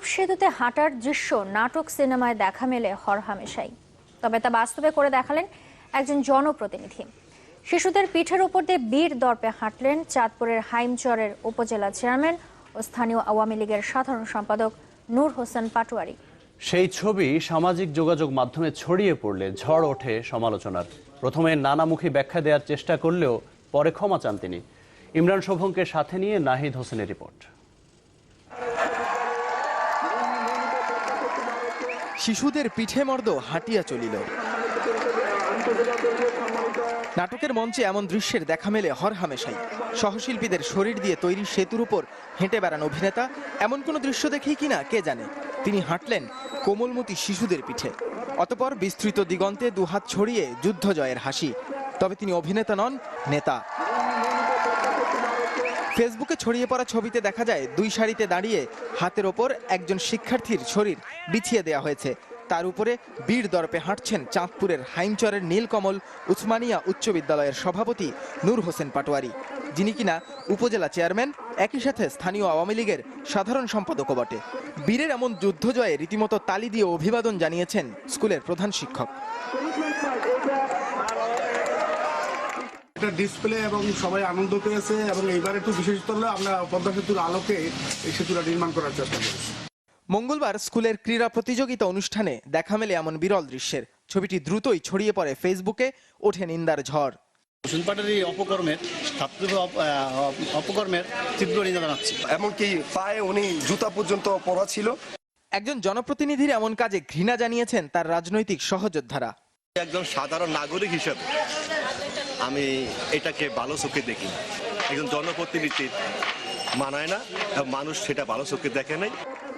মানব সেতুতে হাঁটার দৃশ্য নাটক সিনেমায় দেখা মেলে হরহামেশাই তবে তা বাস্তবে করে দেখালেন একজন জনপ্রতিনিধি। শিশুদের পিঠের উপর দিয়ে বীর দর্পে হাঁটলেন চাঁদপুরের হাইমচরের উপজেলা চেয়ারম্যান ও স্থানীয় আওয়ামী লীগের সাধারণ সম্পাদক নূর হোসেন পাটোয়ারি। সেই ছবি সামাজিক যোগাযোগ মাধ্যমে ছড়িয়ে পড়লে ঝড় ওঠে সমালোচনার। প্রথমে নানামুখী ব্যাখ্যা দেওয়ার চেষ্টা করলেও পরে ক্ষমা চান তিনি। ইমরান শোভনকে সাথে নিয়ে নাহিদ হোসেনের রিপোর্ট। শিশুদের পিঠে মর্দ হাঁটিয়া চলিল। নাটকের মঞ্চে এমন দৃশ্যের দেখা মেলে হরহামেশাই সহশিল্পীদের শরীর দিয়ে তৈরি সেতুর উপর হেঁটে বেড়ান অভিনেতা, এমন কোনো দৃশ্য দেখেই কিনা কে জানে? তিনি হাঁটলেন কোমলমতি শিশুদের পিঠে। অতপর বিস্তৃত দিগন্তে দুহাত ছড়িয়ে যুদ্ধ জয়ের হাসি। তবে তিনি অভিনেতা নন, নেতা। ফেসবুকে ছড়িয়ে পড়া ছবিতে দেখা যায়, দুই সারিতে দাঁড়িয়ে হাতের ওপর একজন শিক্ষার্থীর শরীর বিছিয়ে দেওয়া হয়েছে। তার উপরে বীর দর্পে হাঁটছেন চাঁদপুরের হাইমচরের নীলকমল উসমানিয়া উচ্চ বিদ্যালয়ের সভাপতি নূর হোসেন পাটোয়ারি, যিনি কিনা উপজেলা চেয়ারম্যান, একই সাথে স্থানীয় আওয়ামী লীগের সাধারণ সম্পাদকও বটে। বীরের এমন যুদ্ধ জয়ে রীতিমতো তালি দিয়ে অভিবাদন জানিয়েছেন স্কুলের প্রধান শিক্ষক। একটা ডিসপ্লে এবং সবাই আনন্দ পেয়েছে এবং এইবার একটু বিশেষত হলে আমরা পদ্মা সেতুর আলোকে এই সেতুটা নির্মাণ করার চেষ্টা করেছি মঙ্গলবার স্কুলের ক্রীড়া প্রতিযোগিতা অনুষ্ঠানে দেখা মেলে এমন বিরল দৃশ্যের। ছবিটি দ্রুতই ছড়িয়ে পড়ে ফেসবুকে ওঠে নিন্দার ঝড়। এই অপকর্মের ছাত্র অপকর্মের তীব্র নিন্দা জানাচ্ছি। এমনকি পায়ে উনি জুতা পর্যন্ত পরা ছিল। একজন জনপ্রতিনিধির এমন কাজে ঘৃণা জানিয়েছেন তার রাজনৈতিক সহযোদ্ধারা। একজন সাধারণ নাগরিক হিসেবে আমি এটাকে ভালো চোখে দেখি। একজন জনপ্রতিনিধি মানায় না মানুষ সেটা ভালো চোখে দেখে নাই।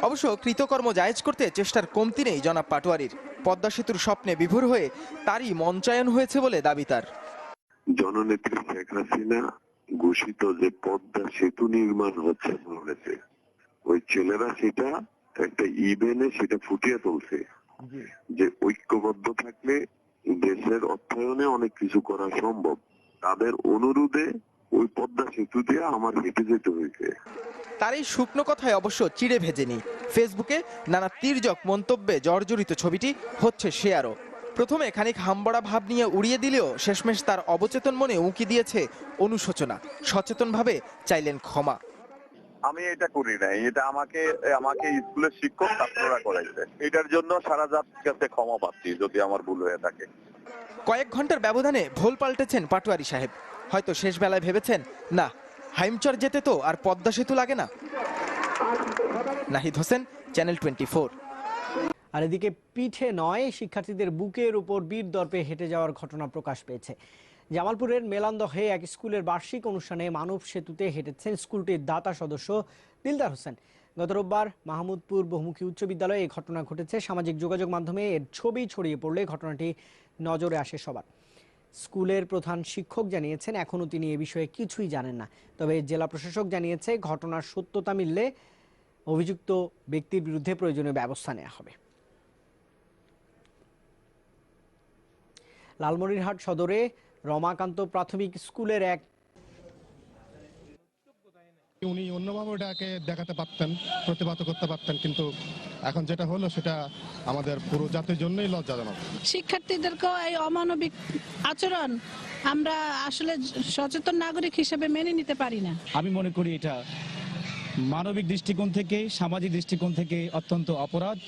অবশ্য কৃতকর্ম জায়েজ করতে চেষ্টার কমতি নেই জনাব পাটোয়ারির। পদ্মা সেতুর স্বপ্নে বিভোর হয়ে তারই মঞ্চায়ন হয়েছে বলে দাবি তার। জননেত্রী শেখ হাসিনা ঘোষিত যে পদ্মা সেতু নির্মাণ হচ্ছে বাংলাদেশে ওই ছেলেরা সেটা একটা ইভেনে সেটা ফুটিয়ে তুলছে। যে ঐক্যবদ্ধ থাকলে দেশের অর্থায়নে অনেক কিছু করা সম্ভব। তাদের অনুরোধে ওই পদ্মা সেতু দিয়ে আমার হেঁটে যেতে হয়েছে। তার এই শুকনো কথায় অবশ্য চিড়ে ভেজেনি। ফেসবুকে নানা তীর্যক মন্তব্যে জর্জরিত ছবিটি হচ্ছে শেয়ারও। প্রথমে খানিক হাম্বড়া ভাব নিয়ে উড়িয়ে দিলেও শেষমেশ তার অবচেতন মনে উঁকি দিয়েছে অনুশোচনা। সচেতনভাবে চাইলেন ক্ষমা। আমি এটা করি নাই। এটা আমাকে আমাকে স্কুলের শিক্ষক ছাত্ররা করাইছে। এটার জন্য সারা জাতির কাছে ক্ষমা পাচ্ছি যদি আমার ভুল হয়ে থাকে। কয়েক ঘণ্টার ব্যবধানে ভোল পাল্টেছেন পাটোয়ারি সাহেব। হয়তো শেষ বেলায় ভেবেছেন না হাইমচর যেতে তো আর পদ্মা সেতু লাগে না। নাহিদ হোসেন চ্যানেল টোয়েন্টি আর এদিকে পিঠে নয় শিক্ষার্থীদের বুকের উপর বীর দর্পে হেঁটে যাওয়ার ঘটনা প্রকাশ পেয়েছে। জামালপুরের মেলান্দহে এক স্কুলের বার্ষিক অনুষ্ঠানে মানব সেতুতে হেঁটেছেন স্কুলটির দাতা সদস্য দিলদার হোসেন। গত রোববার মাহমুদপুর বহুমুখী উচ্চ বিদ্যালয়ে এই ঘটনা ঘটেছে। সামাজিক যোগাযোগ মাধ্যমে এর ছবি ছড়িয়ে পড়লে ঘটনাটি নজরে আসে সবার। স্কুলের প্রধান শিক্ষক জানিয়েছেন, এখনও তিনি এ বিষয়ে কিছুই জানেন না। তবে জেলা প্রশাসক জানিয়েছে, ঘটনার সত্যতা মিললে অভিযুক্ত ব্যক্তির বিরুদ্ধে প্রয়োজনীয় ব্যবস্থা নেওয়া হবে। লালমনিরহাট সদরে রমাকান্ত প্রাথমিক স্কুলের এক উনি অন্যভাবে ওটাকে দেখাতে পারতেন প্রতিবাদ করতে পারতেন কিন্তু এখন যেটা হলো সেটা আমাদের পুরো জাতির জন্যই লজ্জাজনক। শিক্ষার্থীদেরকেও এই অমানবিক আচরণ আমরা আসলে সচেতন নাগরিক হিসেবে মেনে নিতে পারি না। আমি মনে করি এটা মানবিক দৃষ্টিকোণ থেকে সামাজিক দৃষ্টিকোণ থেকে অত্যন্ত অপরাধ।